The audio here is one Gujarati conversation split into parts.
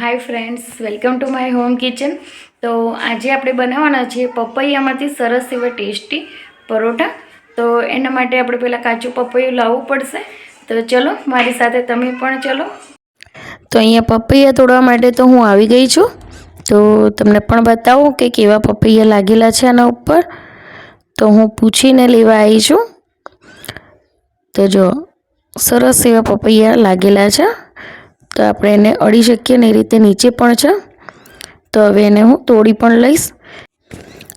Hi friends welcome to my home kitchen તો આજે આપણે બનાવવાના છીએ પપૈયામાંથી સરસ એવા ટેસ્ટી પરોઠા. તો એના માટે આપણે પહેલાં કાચું પપૈયું લાવવું પડશે. તો ચલો, મારી સાથે તમે પણ ચલો. તો અહીંયા પપૈયા તોડવા માટે તો હું આવી ગઈ છું. તો તમને પણ બતાવું કે કેવા પપૈયા લાગેલા છે આના ઉપર. તો હું પૂછીને લેવા આવી છું. તો જો, સરસ એવા પપૈયા લાગેલા છે. તો આપણે એને અડી શકીએ ને એ રીતે નીચે પણ છે. તો હવે એને હું તોડી પણ લઈશ.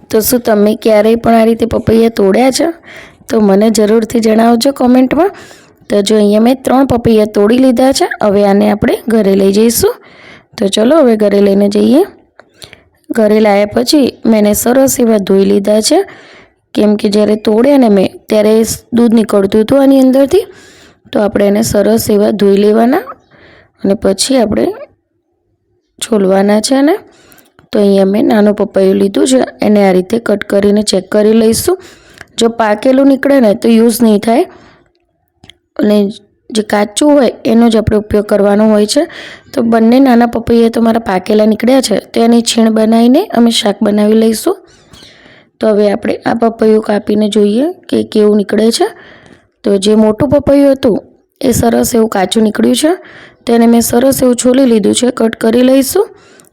તો શું તમે ક્યારેય પણ આ રીતે પપૈયા તોડ્યા છે? તો મને જરૂરથી જણાવજો કોમેન્ટમાં. તો જો અહીંયા મેં ત્રણ પપૈયા તોડી લીધા છે, હવે આને આપણે ઘરે લઈ જઈશું. તો ચલો હવે ઘરે લઈને જઈએ. ઘરે લાવ્યા પછી મેં એને સરસ એવા ધોઈ લીધા છે. કેમ કે જ્યારે તોડ્યા ને મેં, ત્યારે દૂધ નીકળતું હતું આની અંદરથી. તો આપણે એને સરસ એવા ધોઈ લેવાના. અને પછી આપણે છોલવાના છે ને તો અહીંયા મેં નાનું પપૈયું લીધું છે. એને આ રીતે કટ કરીને ચેક કરી લઈશું. જો પાકેલું નીકળે ને તો યુઝ નહીં થાય. અને જે કાચું હોય એનો જ આપણે ઉપયોગ કરવાનો હોય છે. તો બંને નાના પપૈયા તો મારા પાકેલા નીકળ્યા છે. તો એની છીણ બનાવીને અમે શાક બનાવી લઈશું. તો હવે આપણે આ પપૈયું કાપીને જોઈએ કે કેવું નીકળે છે. તો જે મોટું પપૈયું હતું એ સરસ એવું કાચું નીકળ્યું છે. તેને મેં સરસ એવું છોલી લીધું છે. કટ કરી લઈશું.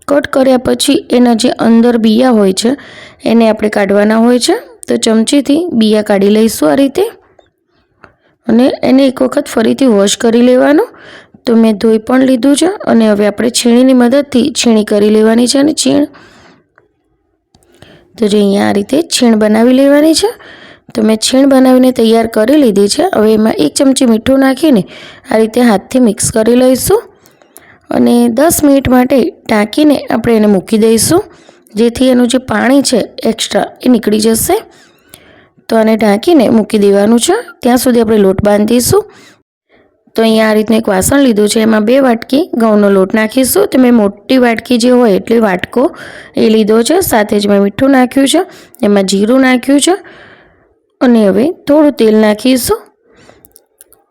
કટ કર્યા પછી એના જે અંદર બિયા હોય છે, એને આપણે કાઢવાના હોય છે. તો ચમચીથી બિયા કાઢી લઈશું આ રીતે. અને એને એક વખત ફરીથી વોશ કરી લેવાનું. તો મેં ધોઈ પણ લીધું છે અને હવે આપણે છીણીની મદદથી છીણી કરી લેવાની છે અને છીણ. તો જે અહીંયા આ રીતે છીણ બનાવી લેવાની છે. તો મેં છીણ બનાવીને તૈયાર કરી લીધી છે. હવે એમાં એક ચમચી મીઠું નાખીને આ રીતે હાથથી મિક્સ કરી લઈશું અને દસ મિનિટ માટે ઢાંકીને આપણે એને મૂકી દઈશું. જેથી એનું જે પાણી છે એક્સ્ટ્રા એ નીકળી જશે. તો આને ઢાંકીને મૂકી દેવાનું છે. ત્યાં સુધી આપણે લોટ બાંધીશું. તો અહીંયા આ રીતનું એક વાસણ લીધું છે. એમાં બે વાટકી ઘઉંનો લોટ નાખીશું. તો મેં મોટી વાટકી જે હોય એટલી વાટકો એ લીધો છે. સાથે જ મેં મીઠું નાખ્યું છે. એમાં જીરું નાખ્યું છે. અને હવે થોડું તેલ નાખીશું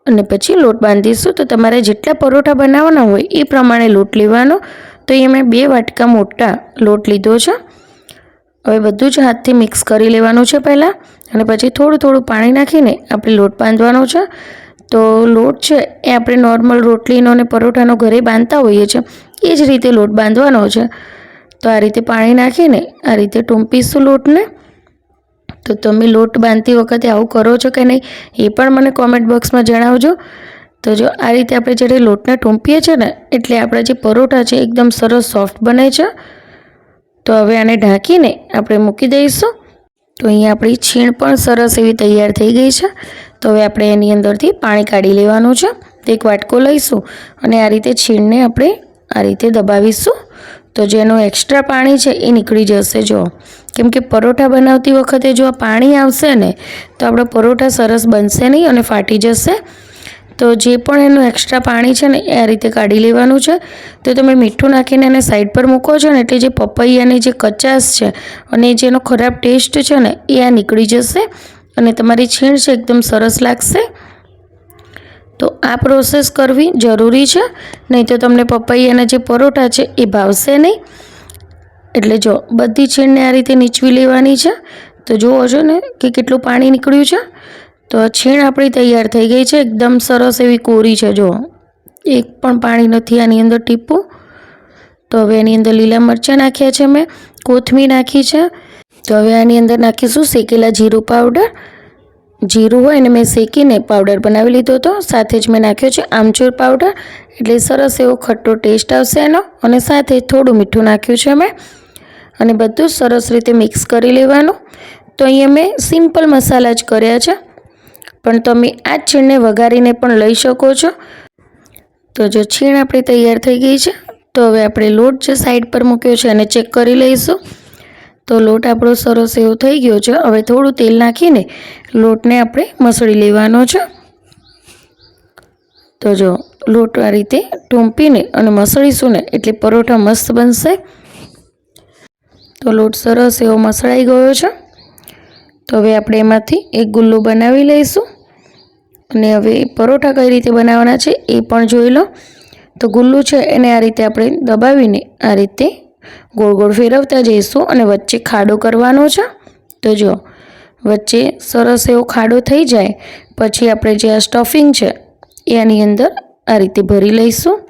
અને પછી લોટ બાંધીશું. તો તમારે જેટલા પરોઠા બનાવવાના હોય એ પ્રમાણે લોટ લેવાનો. તો એ મેં બે વાટકા મોટા લોટ લીધો છે. હવે બધું જ હાથથી મિક્સ કરી લેવાનું છે પહેલાં. અને પછી થોડું થોડું પાણી નાખીને આપણે લોટ બાંધવાનો છે. તો લોટ છે એ આપણે નોર્મલ રોટલીનો અને પરોઠાનો ઘરે બાંધતા હોઈએ છીએ. એ જ રીતે લોટ બાંધવાનો છે. તો આ રીતે પાણી નાખીને આ રીતે ટૂંપીશું લોટને. તો તમે લોટ બાંધતી વખતે આવું કરો છો કે નહીં, એ પણ મને કોમેન્ટ બોક્સમાં જણાવજો. તો જો આ રીતે આપણે જ્યારે લોટને ટૂંપીએ છીએ ને, એટલે આપણા જે પરોઠા છે એકદમ સરસ સોફ્ટ બને છે. તો હવે આને ઢાંકીને આપણે મૂકી દઈશું. તો અહીંયા આપણી છીણ પણ સરસ એવી તૈયાર થઈ ગઈ છે. તો હવે આપણે એની અંદરથી પાણી કાઢી લેવાનું છે. તો એક વાટકો લઈશું અને આ રીતે છીણને આપણે આ રીતે દબાવીશું. તો જેનું એક્સ્ટ્રા પાણી છે એ નીકળી જશે, જો. કેમ કે પરોઠા બનાવતી વખતે જો આ પાણી આવશે ને, તો આપણો પરોઠા સરસ બનશે નહીં અને ફાટી જશે. તો જે પણ એનું એક્સ્ટ્રા પાણી છે ને, એ આ રીતે કાઢી લેવાનું છે. તો તમે મીઠું નાખીને એને સાઈડ પર મૂકો છો ને, એટલે જે પપૈયાની જે કચાશ છે અને જેનો ખરાબ ટેસ્ટ છે ને, એ આ નીકળી જશે અને તમારી છીણ છે એકદમ સરસ લાગશે. તો આ પ્રોસેસ કરવી જરૂરી છે, નહીં તો તમને પપૈયાના જે પરોઠા છે, એ ભાવશે નહીં. એટલે જો બધી છીણને આ રીતે નીચવી લેવાની છે, તો જુઓ છો ને કે કેટલું પાણી નીકળ્યું છે. તો છીણ આપણી તૈયાર થઈ ગઈ છે, એકદમ સરસ એવી કોરી છે જો એક પણ પાણી નથી આની અંદર ટીપું. તો હવે એની અંદર લીલા મરચાં નાખ્યા છે મેં, કોથમીર નાખી છે. તો હવે આની અંદર નાખીશું શેકેલા જીરું પાવડર. જીરું હોય ને મેં શેકીને પાવડર બનાવી લીધો હતો, સાથે જ મેં નાખ્યો છે આમચૂર પાવડર. એટલે સરસ એવો ખટ્ટો ટેસ્ટ આવશે એનો અને સાથે થોડું મીઠું નાખ્યું છે મેં. અને બધું સરસ રીતે મિક્સ કરી લેવાનું. તો અહીંયા મેં સિમ્પલ મસાલા જ કર્યા છે. પણ તમે આ છીણને વઘારીને પણ લઈ શકો છો. તો જો છીણ આપણી તૈયાર થઈ ગઈ છે, તો હવે આપણે લોટ જે સાઈડ પર મૂક્યો છે એને ચેક કરી લઈશું. તો લોટ આપણો સરસ એવો થઈ ગયો છે. હવે થોડું તેલ નાખીને લોટને આપણે મસળી લેવાનો છે. તો જો લોટ આ રીતે ટૂંપીને અને મસળીશું ને એટલે પરોઠા મસ્ત બનશે. તો લોટ સરસ એવો મસળાઈ ગયો છે. તો હવે આપણે એમાંથી એક ગુલ્લો બનાવી લઈશું. અને હવે પરોઠા કઈ રીતે બનાવવાના છે એ પણ જોઈ લો. તો ગુલ્લું છે એને આ રીતે આપણે દબાવીને આ રીતે ગોળ ગોળ ફેરવતા જઈશું અને વચ્ચે ખાડો કરવાનો છે. તો જો, વચ્ચે સરસ એવો ખાડો થઈ જાય. પછી આપણે જે આ સ્ટફિંગ છે એ આની અંદર આ રીતે ભરી લઈશું.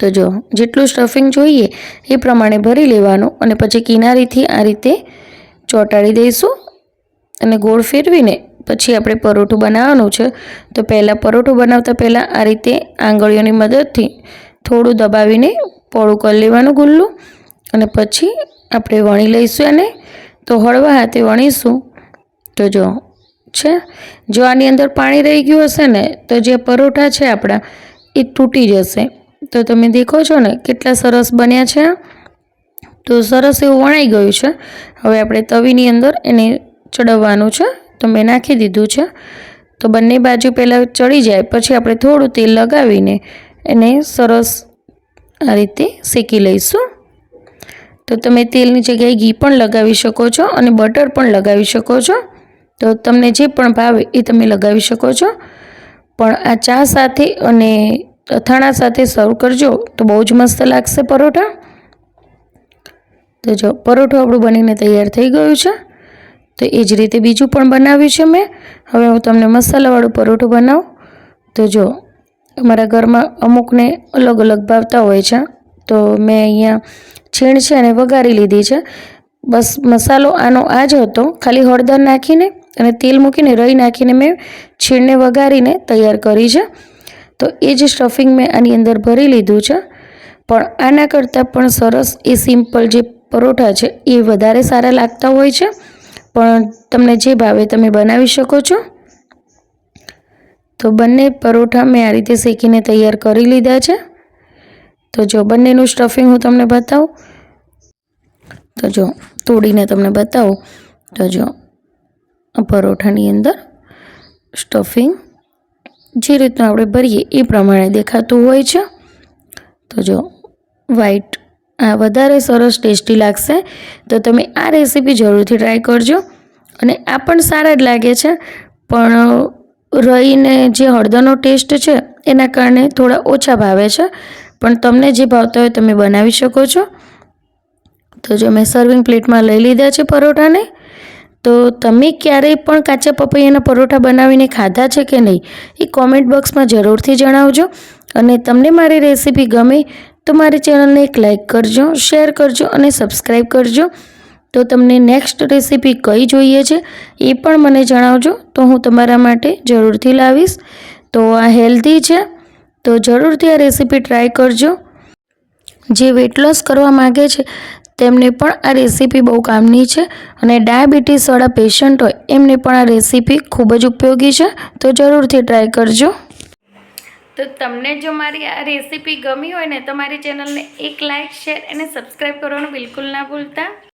તો જો, જેટલું સ્ટફિંગ જોઈએ એ પ્રમાણે ભરી લેવાનું અને પછી કિનારીથી આ રીતે ચોંટાડી દઈશું અને ગોળ ફેરવીને પછી આપણે પરોઠું બનાવવાનું છે. તો પહેલાં પરોઠું બનાવતા પહેલાં આ રીતે આંગળીઓની મદદથી થોડું દબાવીને પોળું કરી લેવાનું ગુલ્લું અને પછી આપણે વણી લઈશું એને. તો હળવા હાથે વણીશું. તો જો, છે? જો આની અંદર પાણી રહી ગયું હશે ને, તો જે પરોઠા છે આપણા, એ તૂટી જશે. તો તમે દેખો છો ને કેટલા સરસ બન્યા છે. તો સરસ એવું વણાઈ ગયું છે. હવે આપણે તવીની અંદર એને ચડવવાનું છે. તો મેં નાખી દીધું છે. તો બંને બાજુ પહેલાં ચડી જાય, પછી આપણે થોડું તેલ લગાવીને એને સરસ આ રીતે શેકી લઈશું. તો તમે તેલની જગ્યાએ ઘી પણ લગાવી શકો છો અને બટર પણ લગાવી શકો છો. તો તમને જે પણ ભાવે એ તમે લગાવી શકો છો. પણ આ ચા સાથે અને અથાણા સાથે સર્વ કરજો, તો બહુ જ મસ્ત લાગશે પરોઠા. તો જો, પરોઠું આપણું બનીને તૈયાર થઈ ગયું છે. તો એ જ રીતે બીજું પણ બનાવ્યું છે મેં. હવે હું તમને મસાલાવાળું પરોઠું બનાવું. તો જો, અમારા ઘરમાં અમુકને અલગ અલગ ભાવતા હોય છે. તો મેં અહીંયા છીણ છે અને વઘારી લીધી છે. બસ મસાલો આનો આ જ હતો. ખાલી હળદર નાખીને અને તેલ મૂકીને રહી નાખીને મેં છીણને વઘારીને તૈયાર કરી છે. તો એ જ સ્ટફિંગ મેં આની અંદર ભરી લીધું છે. પણ આના કરતાં પણ સરસ એ સિમ્પલ જે પરોઠા છે એ વધારે સારા લાગતા હોય છે. પણ તમને જે ભાવે તમે બનાવી શકો છો. તો બંને પરોઠા મેં આ રીતે શેકીને તૈયાર કરી લીધા છે. તો જો બંનેનું સ્ટફિંગ હું તમને બતાવું. તો જો તોડીને તમને બતાવું. તો જો પરોઠાની અંદર સ્ટફિંગ જે રીતનું આપણે ભરીએ એ પ્રમાણે દેખાતું હોય છે. તો જો વ્હાઈટ આ વધારે સરસ ટેસ્ટી લાગશે. તો તમે આ રેસીપી જરૂરથી ટ્રાય કરજો. અને આ પણ સારા જ લાગે છે. પણ રહીને જે હળદરનો ટેસ્ટ છે, એના કારણે થોડા ઓછા ભાવે છે. પણ તમને જે ભાવતા હોય તમે બનાવી શકો છો. તો જો મેં સર્વિંગ પ્લેટમાં લઈ લીધા છે પરોઠાને. તો તમે ક્યારેય પણ કાચા પપૈયાના પરોઠા બનાવીને ખાધા છે કે નહીં, એ કોમેન્ટ બોક્સમાં જરૂરથી જણાવજો. અને તમને મારી રેસીપી ગમે તો મારી ચેનલને એક લાઇક કરજો શેર કરજો અને સબસ્ક્રાઈબ કરજો. તો તમને નેક્સ્ટ રેસીપી કઈ જોઈએ છે એ પણ મને જણાવજો. તો હું તમારા માટે જરૂરથી લાવીશ. તો આ હેલ્ધી છે. તો જરૂરથી આ રેસીપી ટ્રાય કરજો. જે વેટ લોસ કરવા માગે છે તેમને પણ આ રેસીપી બહુ કામની છે અને ડાયાબિટીસવાળા પેશન્ટ હોય, એમને પણ આ રેસીપી ખૂબ જ ઉપયોગી છે. તો જરૂરથી ટ્રાય કરજો. તો તમને જો મારી આ રેસીપી ગમી હોય ને, તો મારી ચેનલને એક લાઇક શેર અને સબસ્ક્રાઈબ કરવાનું બિલકુલ ના ભૂલતા.